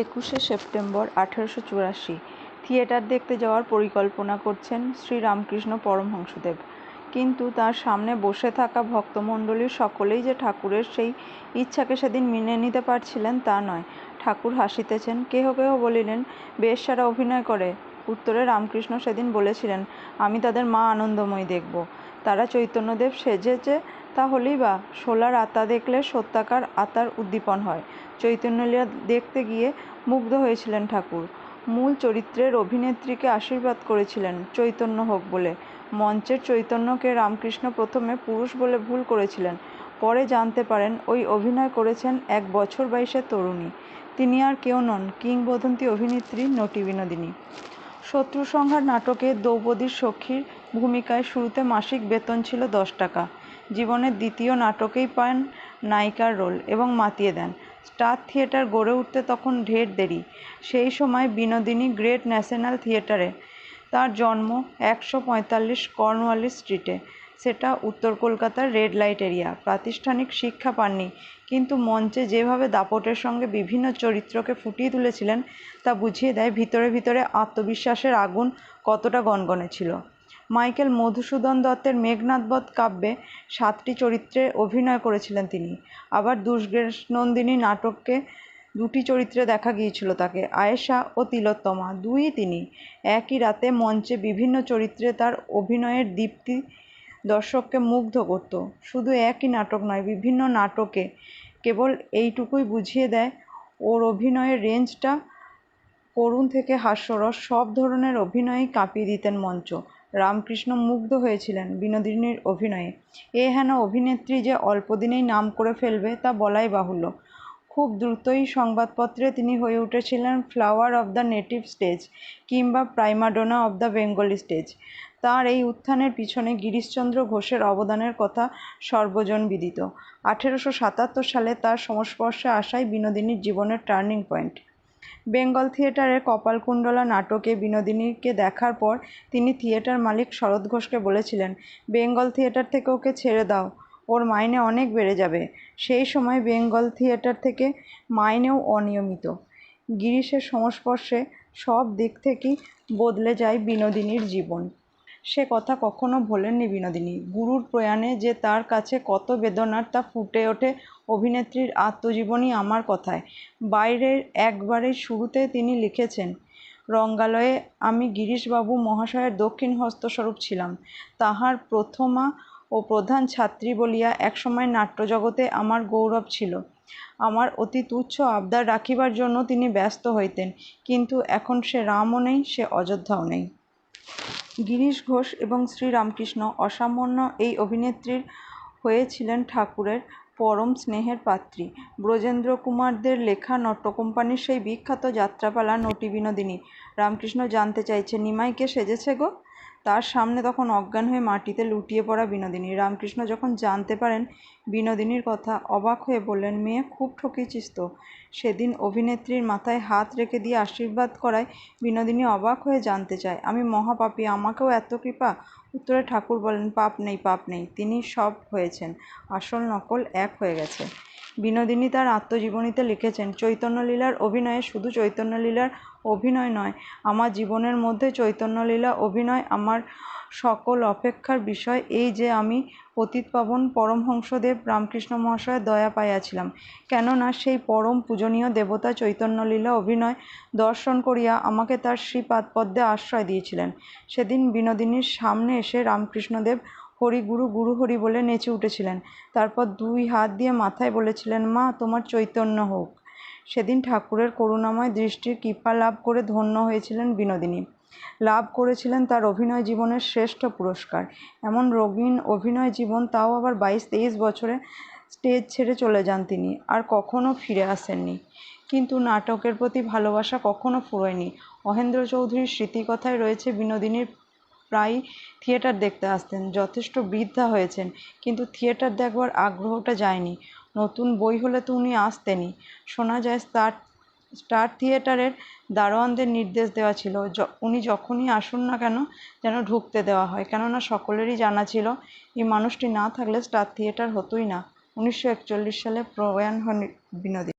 একুশে সেপ্টেম্বর আঠেরোশো চুরাশি। থিয়েটার দেখতে যাওয়ার পরিকল্পনা করছেন শ্রীরামকৃষ্ণ পরমহংসদেব। কিন্তু তার সামনে বসে থাকা ভক্তমণ্ডলীর সকলেই যে ঠাকুরের সেই ইচ্ছাকে সেদিন মেনে নিতে পারছিলেন তা নয়। ঠাকুর হাসিতেছেন, কেহ কেহ বলিলেন, বেশ, সারা অভিনয় করে। উত্তরে রামকৃষ্ণ সেদিন বলেছিলেন, আমি তাদের মা আনন্দময়ী দেখব। তারা চৈতন্যদেব সেজেছে তা হলেই বা। শোলার আত্মা দেখলে সত্যাকার আত্মার উদ্দীপন হয়। চৈতন্যলীলা দেখতে গিয়ে মুগ্ধ হয়েছিলেন ঠাকুর। মূল চরিত্রের অভিনেত্রীকে আশীর্বাদ করেছিলেন চৈতন্য হোক বলে। মঞ্চের চৈতন্যকে রামকৃষ্ণ প্রথমে পুরুষ বলে ভুল করেছিলেন। পরে জানতে পারেন, ওই অভিনয় করেছেন এক বছর বয়সের তরুণী। তিনি আর কেউ নন, কিংবদন্তি অভিনেত্রী নটি বিনোদিনী। শত্রু সংহার নাটকে দ্রৌপদীর সখীর ভূমিকায় শুরুতে মাসিক বেতন ছিল দশ টাকা। জীবনের দ্বিতীয় নাটকেই পান নায়িকার রোল এবং মাতিয়ে দেন। স্টার থিয়েটার গড়ে উঠতে তখন ঢের দেরি। সেই সময় বিনোদিনী গ্রেট ন্যাশনাল থিয়েটারে। তার জন্ম একশো পঁয়তাল্লিশ কর্নওয়ালিস স্ট্রিটে। সেটা উত্তর কলকাতার রেড লাইট এরিয়া। প্রাতিষ্ঠানিক শিক্ষা পাননি, কিন্তু মঞ্চে যেভাবে দাপটের সঙ্গে বিভিন্ন চরিত্রকে ফুটিয়ে তুলেছিলেন, তা বুঝিয়ে দেয় ভিতরে ভিতরে আত্মবিশ্বাসের আগুন কতটা গনগনে ছিল। মাইকেল মধুসূদন দত্তের মেঘনাথবধ কাব্যে সাতটি চরিত্রে অভিনয় করেছিলেন তিনি। আবার দুর্গেশ নন্দিনী নাটককে দুটি চরিত্রে দেখা গিয়েছিল তাকে, আয়েশা ও তিলোত্তমা। দুই তিনি। একই রাতে মঞ্চে বিভিন্ন চরিত্রে তার অভিনয়ের দীপ্তি দর্শককে মুগ্ধ করত। শুধু একই নাটক নয়, বিভিন্ন নাটকে কেবল এইটুকুই বুঝিয়ে দেয়, ওর অভিনয়ের রেঞ্জটা করুণ থেকে হাস্যরস, সব ধরনের অভিনয়ই কাঁপিয়ে দিতেন মঞ্চ। রামকৃষ্ণ মুগ্ধ হয়েছিলেন বিনোদিনীর অভিনয়ে। এ হেন অভিনেত্রী যে অল্পদিনেই নাম করে ফেলবে তা বলাই বাহুল্য। খুব দ্রুতই সংবাদপত্রে তিনি হয়ে উঠেছিলেন flower of the native stage কিংবা prima donna of the Bengali stage. তার এই উত্থানের পিছনে গিরিশচন্দ্র ঘোষের অবদানের কথা সর্বজনবিদিত আঠেরোশো সাতাত্তর সালে তার সংস্পর্শে আসাই বিনোদিনীর জীবনের টার্নিং পয়েন্ট। বেঙ্গল থিয়েটারের কপালকুণ্ডলা নাটকে বিনোদিনীকে দেখার পর তিনি থিয়েটার মালিক শরৎ ঘোষকে বলেছিলেন, বেঙ্গল থিয়েটার থেকে ওকে ছেড়ে দাও, ওর মাইনে অনেক বেড়ে যাবে। সেই সময় বেঙ্গল থিয়েটার থেকে মাইনেও অনিয়মিত। গিরিশের সংস্পর্শে সব দিক থেকেই বদলে যায় বিনোদিনীর জীবন। সে কথা কখনো ভোলেননি বিনোদিনী। গুরুর প্রয়াণে যে তার কাছে কত বেদনার তা ফুটে ওঠে অভিনেত্রীর আত্মজীবনী আমার কথায়। বাইরের একবারের শুরুতে তিনি লিখেছেন, রঙ্গালয়ে আমি গিরিশবাবু মহাশয়ের দক্ষিণ হস্তস্বরূপ ছিলাম। তাহার প্রথমা ও প্রধান ছাত্রী বলিয়া একসময় নাট্যজগতে আমার গৌরব ছিল। আমার অতি তুচ্ছ আবদার রাখিবার জন্য তিনি ব্যস্ত হইতেন, কিন্তু এখন সে রামও নেই, সে অযোধ্যাও নেই। গিরিশ ঘোষ এবং শ্রীরামকৃষ্ণ অসামান্য এই অভিনেত্রীর হয়েছিলেন ঠাকুরের পরম স্নেহের পাত্রী। ব্রজেন্দ্র কুমারদের লেখা নট্যকোম্পানির সেই বিখ্যাত যাত্রাপালা, নটি বিনোদিনী। রামকৃষ্ণ জানতে চাইছে, নিমাইকে সেজেছে গো? তার সামনে তখন অজ্ঞান হয়ে মাটিতে লুটিয়ে পড়া বিনোদিনী। রামকৃষ্ণ যখন জানতে পারেন বিনোদিনীর কথা, অবাক হয়ে বললেন, মেয়ে খুব ঠকিয়েছিস তো। সেদিন অভিনেত্রীর মাথায় হাত রেখে দিয়ে আশীর্বাদ করায় বিনোদিনী অবাক হয়ে জানতে চায়, আমি মহাপাপী, আমাকেও এত কৃপা? উত্তরে ঠাকুর বলেন পাপ নেই পাপ নেই। তিনি সব হয়েছেন। আসল নকল এক হয়ে গেছে। বিনোদিনী তার আত্মজীবনীতে লিখেছেন, চৈতন্যলীলার অভিনয়ে শুধু চৈতন্যলীলার অভিনয় নয়, আমার জীবনের মধ্যে চৈতন্যলীলা অভিনয় আমার সকল অপেক্ষার বিষয়। এই যে আমি পতিতপাবন পরমহংসদেব রামকৃষ্ণ মহাশয়ের দয়া পাইয়াছিলাম, কেননা সেই পরম পূজনীয় দেবতা চৈতন্যলীলা অভিনয় দর্শন করিয়া আমাকে তার শ্রীপাদপদ্মে আশ্রয় দিয়েছিলেন। সেদিন বিনোদিনীর সামনে এসে রামকৃষ্ণদেব হরি গুরু গুরু হরি বলে নেচে উঠেছিলেন। তারপর দুই হাত দিয়ে মাথায় বলেছিলেন, মা, তোমার চৈতন্য হোক। সেদিন ঠাকুরের করুণাময় দৃষ্টির কৃপা লাভ করে ধন্য হয়েছিলেন বিনোদিনী। লাভ করেছিলেন তার অভিনয় জীবনের শ্রেষ্ঠ পুরস্কার। এমন রঙিন অভিনয় জীবন তাও আবার বাইশ, তেইশ বছরে স্টেজ ছেড়ে চলে যান তিনি আর কখনো ফিরে আসেননি। কিন্তু নাটকের প্রতি ভালোবাসা কখনো ফুরোয়নি। মহেন্দ্র চৌধুরীর স্মৃতিকথায় রয়েছে বিনোদিনীর প্রায়ই থিয়েটার দেখতে আসতেন, যথেষ্ট বৃদ্ধা হয়েছেন, কিন্তু থিয়েটার দেখবার আগ্রহটা যায়নি। নতুন বই হলে তো উনি আসতেনই। শোনা যায় স্টার স্টার থিয়েটারের দারোয়ানদের নির্দেশ দেওয়া ছিল উনি যখনই আসুন না কেন যেন ঢুকতে দেওয়া হয়, কেননা সকলেরই জানা ছিল, এই মানুষটি না থাকলে স্টার থিয়েটার হতোই না। উনিশশো একচল্লিশ সালে প্রয়াণ হন বিনোদিনী।